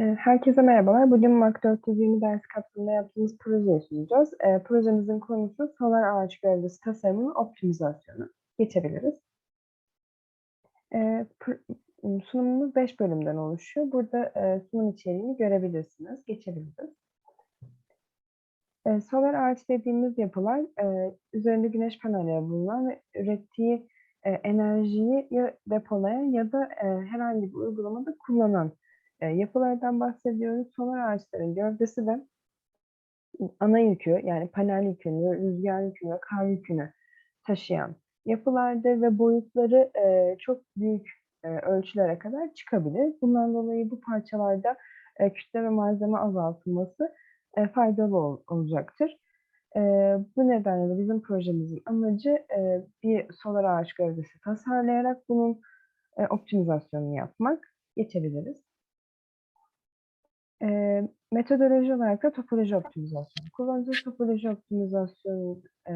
Ee, Herkese merhabalar. Bugün MAK 420 ders kapsamında yaptığımız projeyi sunacağız. Ee, projemizin konusu solar ağaç gövdesi tasarımının optimizasyonu. Geçebiliriz. Pr- sunumumuz 5 bölümden oluşuyor. Burada e, sunum içeriğini görebilirsiniz. Geçebiliriz. Ee, solar ağaç dediğimiz yapılar e, üzerinde güneş panelleri bulunan ve ürettiği e, enerjiyi ya depolayan ya da e, herhangi bir uygulamada kullanan e, yapılardan bahsediyoruz. Solar ağaçların gövdesi de ana yükü yani panel yükünü, rüzgar yükünü, kar yükünü taşıyan yapılardır ve boyutları e, çok büyük e, ölçülere kadar çıkabilir. Bundan dolayı bu parçalarda kütle ve malzeme azaltılması faydalı ol- olacaktır. Bu nedenle de bizim projemizin amacı bir solar ağaç gövdesi tasarlayarak bunun optimizasyonunu yapmak. Geçebiliriz. E, metodoloji olarak da topoloji optimizasyonu kullanacağız. Topoloji optimizasyonu e,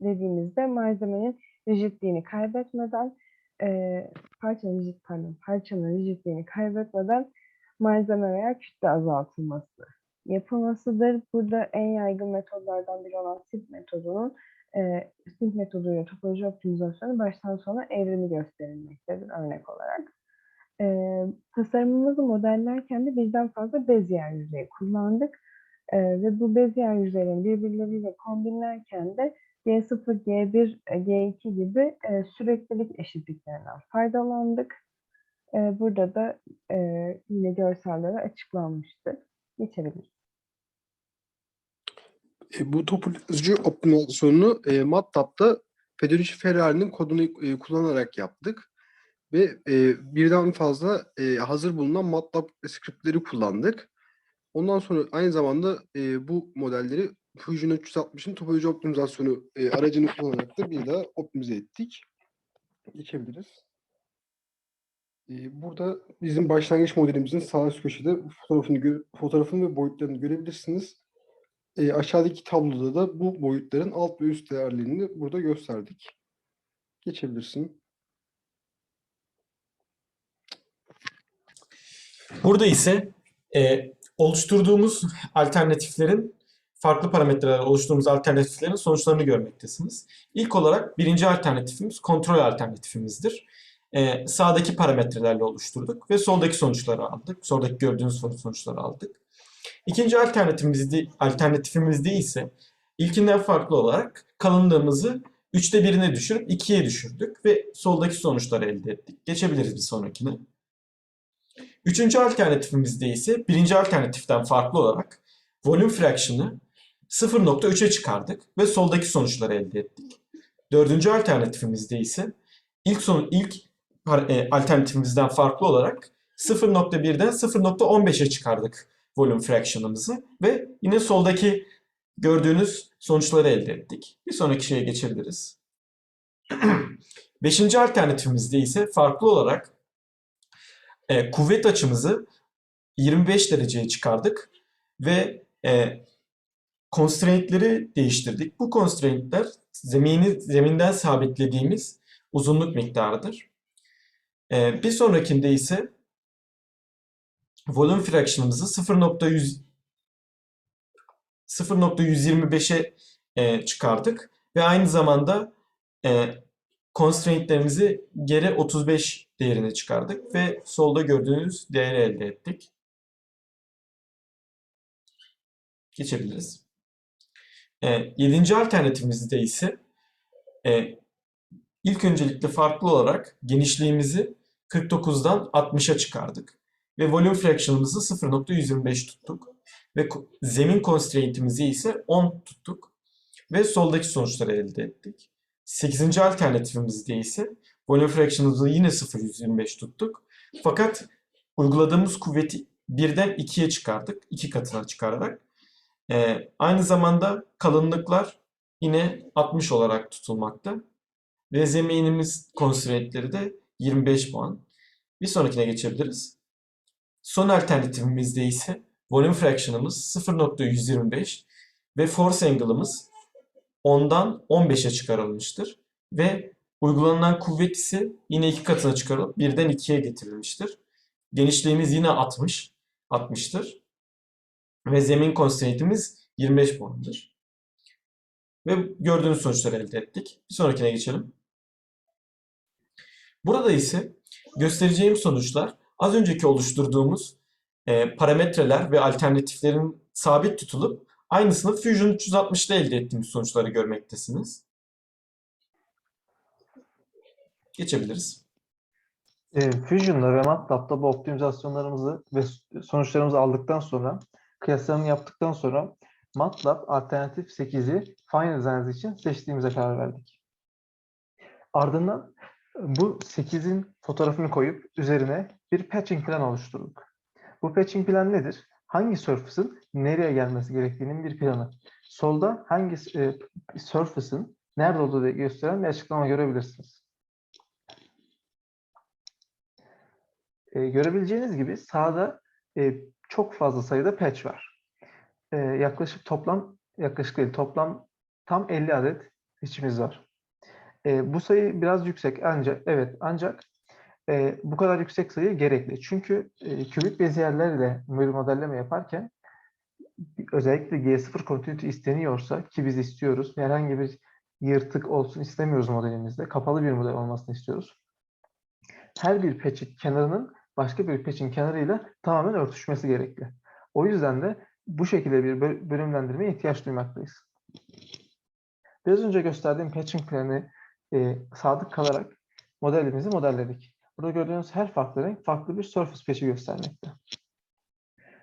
dediğimizde malzemenin rigidliğini kaybetmeden, e, parçanın rigid, pardon, parçanın rigidliğini kaybetmeden malzeme veya kütle azaltılması yapılmasıdır. Burada en yaygın metodlardan biri olan SIP metodunun e, SIP metoduyla topoloji optimizasyonu baştan sona evrimi gösterilmektedir örnek olarak. Eee, tasarımımızı modellerken de birden fazla Bezier yüzeyi kullandık. Eee, ve bu Bezier yüzeylerini birbirleriyle kombinlerken de G0, G1, e, G2 gibi e, süreklilik eşitliklerinden faydalandık. E, burada da e, yine görsellere açıklanmıştır. Geçebiliriz. E, bu topoloji optimizasyonunu e, MATLAB'da Federici Ferrari'nin kodunu e, kullanarak yaptık. Ve e, birden fazla e, hazır bulunan MATLAB scriptleri kullandık. Ondan sonra aynı zamanda e, bu modelleri Fusion 360'ın topoloji optimizasyonu e, aracını kullanarak da bir daha optimize ettik. Geçebiliriz. E, burada bizim başlangıç modelimizin sağ üst köşede fotoğrafını, gö- fotoğrafını ve boyutlarını görebilirsiniz. E, aşağıdaki tabloda da bu boyutların alt ve üst değerlerini burada gösterdik. Geçebilirsin. Burada ise e, oluşturduğumuz alternatiflerin farklı parametrelerle oluşturduğumuz alternatiflerin sonuçlarını görmektesiniz. İlk olarak birinci alternatifimiz kontrol alternatifimizdir. E, sağdaki parametrelerle oluşturduk ve soldaki sonuçları aldık. Soldaki gördüğünüz sonuçları aldık. İkinci alternatifimizde, alternatifimizde ise ilkinden farklı olarak kalınlığımızı üçte birine düşürüp ikiye düşürdük ve soldaki sonuçları elde ettik. Geçebiliriz bir sonrakine. Üçüncü alternatifimizde ise birinci alternatiften farklı olarak volume fraction'ı 0.3'e çıkardık ve soldaki sonuçları elde ettik. Dördüncü alternatifimizde ise ilk son ilk e, alternatifimizden farklı olarak 0.1'den 0.15'e çıkardık volume fraction'ımızı ve yine soldaki gördüğünüz sonuçları elde ettik. Bir sonraki şeye geçebiliriz. Beşinci alternatifimizde ise farklı olarak e, kuvvet açımızı 25 dereceye çıkardık ve e, constraint'leri değiştirdik. Bu constraint'ler zemini zeminden sabitlediğimiz uzunluk miktarıdır. E, bir sonrakinde ise volume fraction'ımızı 0.100 0.125'e e, çıkardık ve aynı zamanda e, constraint'lerimizi geri 35 değerine çıkardık ve solda gördüğünüz değeri elde ettik. Geçebiliriz. E, yedinci alternatifimizde ise e, ilk öncelikle farklı olarak genişliğimizi 49'dan 60'a çıkardık ve volume fraction'ımızı 0.125 tuttuk ve zemin constraint'imizi ise 10 tuttuk ve soldaki sonuçları elde ettik. 8. alternatifimizde ise volume fraction'ımızı yine 0.125 tuttuk. Fakat uyguladığımız kuvveti birden 2'ye çıkardık. 2 katına çıkararak. Ee, aynı zamanda kalınlıklar yine 60 olarak tutulmakta. Ve zeminimiz constraint'leri de 25 puan. Bir sonrakine geçebiliriz. Son alternatifimizde ise volume fraction'ımız 0.125 ve force angle'ımız 10'dan 15'e çıkarılmıştır. Ve uygulanan kuvvet ise yine iki katına çıkarılıp birden ikiye getirilmiştir. Genişliğimiz yine 60 60'tır. Ve zemin constraint'imiz 25 puandır. Ve gördüğünüz sonuçları elde ettik. Bir sonrakine geçelim. Burada ise göstereceğim sonuçlar az önceki oluşturduğumuz e, parametreler ve alternatiflerin sabit tutulup aynısını Fusion 360'da elde ettiğimiz sonuçları görmektesiniz. Geçebiliriz. E, Fusion'da ve MATLAB'da bu optimizasyonlarımızı ve sonuçlarımızı aldıktan sonra, kıyaslarını yaptıktan sonra MATLAB alternatif 8'i Final Designs için seçtiğimize karar verdik. Ardından bu 8'in fotoğrafını koyup üzerine bir patching plan oluşturduk. Bu patching plan nedir? Hangi surface'ın nereye gelmesi gerektiğinin bir planı. Solda hangi e, surface'ın nerede olduğu gösteren bir açıklama görebilirsiniz. E, görebileceğiniz gibi sağda e, çok fazla sayıda patch var. E, yaklaşık toplam, yaklaşık değil toplam tam 50 adet patch'imiz var. E, bu sayı biraz yüksek ancak evet ancak e, bu kadar yüksek sayı gerekli. Çünkü e, kübik beziyerlerle modelleme yaparken özellikle G0 continuity isteniyorsa ki biz istiyoruz herhangi bir yırtık olsun istemiyoruz modelimizde. Kapalı bir model olmasını istiyoruz. Her bir patch'in kenarının başka bir patch'in kenarıyla tamamen örtüşmesi gerekli. O yüzden de bu şekilde bir böl- bölümlendirmeye ihtiyaç duymaktayız. Biraz önce gösterdiğim patching planı e, sadık kalarak modelimizi modelledik. Burada gördüğünüz her farklı renk farklı bir surface patch'i göstermekte.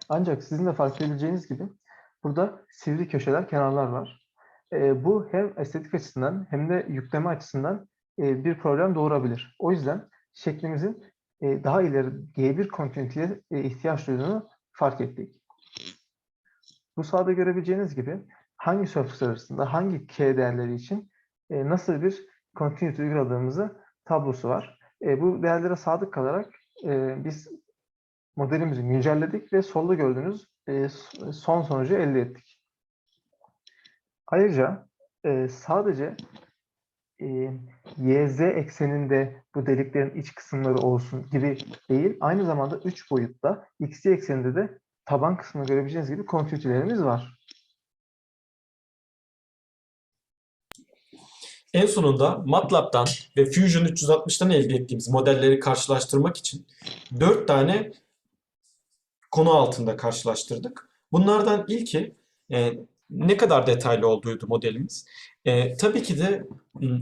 Ancak sizin de fark edebileceğiniz gibi burada sivri köşeler, kenarlar var. E, bu hem estetik açısından hem de yükleme açısından e, bir problem doğurabilir. O yüzden şeklimizin e, daha ileri G1 continuity'ye e, ihtiyaç duyduğunu fark ettik. Bu sağda görebileceğiniz gibi hangi surface arasında hangi K değerleri için e, nasıl bir continuity uyguladığımızı tablosu var. E, bu değerlere sadık kalarak e, biz modelimizi güncelledik ve solda gördüğünüz e, son sonucu elde ettik. Ayrıca e, sadece e, YZ ekseninde bu deliklerin iç kısımları olsun gibi değil, aynı zamanda 3 boyutta XY ekseninde de taban kısmını görebileceğiniz gibi continuity'lerimiz var. En sonunda MATLAB'dan ve Fusion 360'tan elde ettiğimiz modelleri karşılaştırmak için 4 tane konu altında karşılaştırdık. Bunlardan ilki e, ne kadar detaylı olduğuydu modelimiz. E, tabii ki de m,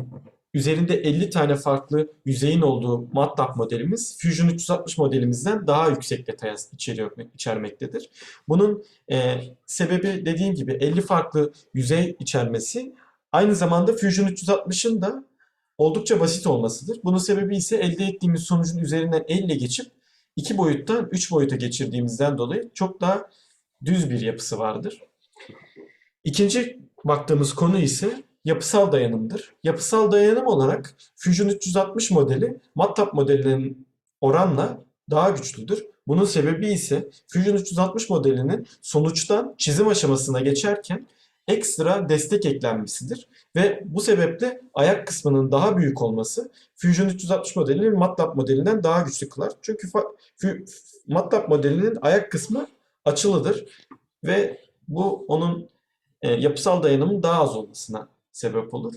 üzerinde 50 tane farklı yüzeyin olduğu MATLAB modelimiz Fusion 360 modelimizden daha yüksek detay içeriyor, içermektedir. Bunun e, sebebi dediğim gibi 50 farklı yüzey içermesi Aynı zamanda Fusion 360'ın da oldukça basit olmasıdır. Bunun sebebi ise elde ettiğimiz sonucun üzerinden elle geçip iki boyuttan üç boyuta geçirdiğimizden dolayı çok daha düz bir yapısı vardır. İkinci baktığımız konu ise yapısal dayanımdır. Yapısal dayanım olarak Fusion 360 modeli MATLAB modelinin oranla daha güçlüdür. Bunun sebebi ise Fusion 360 modelinin sonuçtan çizim aşamasına geçerken ekstra destek eklenmesidir. Ve bu sebeple ayak kısmının daha büyük olması Fusion 360 modelini MATLAB modelinden daha güçlü kılar. Çünkü MATLAB modelinin ayak kısmı açılıdır ve bu onun e, yapısal dayanımın daha az olmasına sebep olur.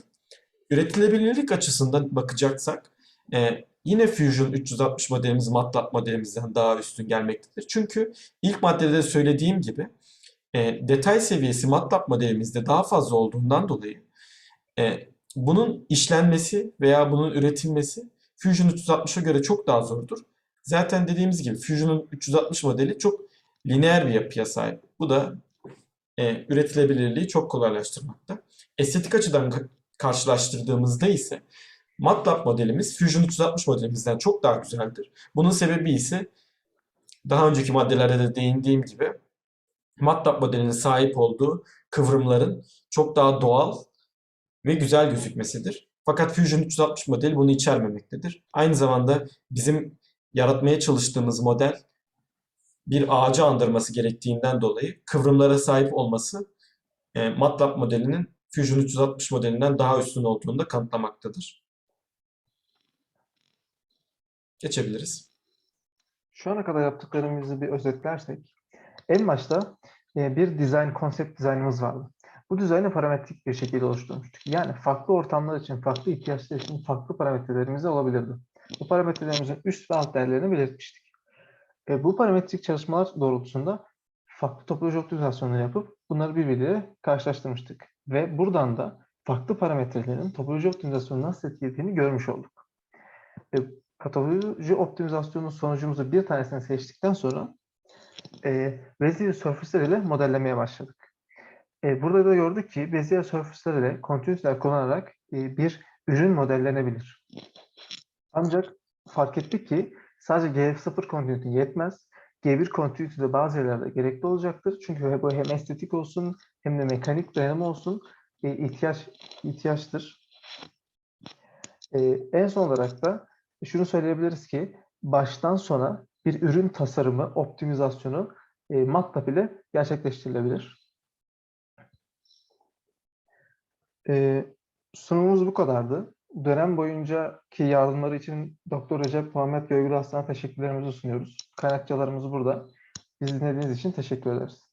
Üretilebilirlik açısından bakacaksak e, yine Fusion 360 modelimiz MATLAB modelimizden daha üstün gelmektedir. Çünkü ilk maddede de söylediğim gibi e, detay seviyesi MATLAB modelimizde daha fazla olduğundan dolayı e, bunun işlenmesi veya bunun üretilmesi Fusion 360'a göre çok daha zordur. Zaten dediğimiz gibi Fusion'un 360 modeli çok lineer bir yapıya sahip. Bu da e, üretilebilirliği çok kolaylaştırmakta. Estetik açıdan ka- karşılaştırdığımızda ise MATLAB modelimiz Fusion 360 modelimizden çok daha güzeldir. Bunun sebebi ise daha önceki maddelerde de değindiğim gibi MATLAB modelinin sahip olduğu kıvrımların çok daha doğal ve güzel gözükmesidir. Fakat Fusion 360 modeli bunu içermemektedir. Aynı zamanda bizim yaratmaya çalıştığımız model bir ağacı andırması gerektiğinden dolayı kıvrımlara sahip olması e, MATLAB modelinin Fusion 360 modelinden daha üstün olduğunu da kanıtlamaktadır. Geçebiliriz. Şu ana kadar yaptıklarımızı bir özetlersek, En başta e, bir design, konsept dizaynımız vardı. Bu dizaynı parametrik bir şekilde oluşturmuştuk. Yani farklı ortamlar için, farklı ihtiyaçlar için farklı parametrelerimiz olabilirdi. Bu parametrelerimizin üst ve alt değerlerini belirtmiştik. E, bu parametrik çalışmalar doğrultusunda farklı topoloji optimizasyonları yapıp bunları birbiriyle karşılaştırmıştık. Ve buradan da farklı parametrelerin topoloji optimizasyonu nasıl etkilediğini görmüş olduk. E, topoloji optimizasyonun sonucumuzu bir tanesini seçtikten sonra e, Bezier surface'ler ile modellemeye başladık. E, burada da gördük ki Bezier surface'ler ile continuity'ler kullanarak e, bir ürün modellenebilir. Ancak fark ettik ki sadece GF0 continuity yetmez. G1 continuity de bazı yerlerde gerekli olacaktır. Çünkü bu hem estetik olsun hem de mekanik dayanım olsun e, ihtiyaç ihtiyaçtır. E, en son olarak da şunu söyleyebiliriz ki baştan sona bir ürün tasarımı, optimizasyonu e, MATLAB ile gerçekleştirilebilir. E, sunumumuz bu kadardı. Dönem boyuncaki yardımları için Doktor Recep Muhammed Göygül Aslan'a teşekkürlerimizi sunuyoruz. Kaynakçalarımız burada. Bizi dinlediğiniz için teşekkür ederiz.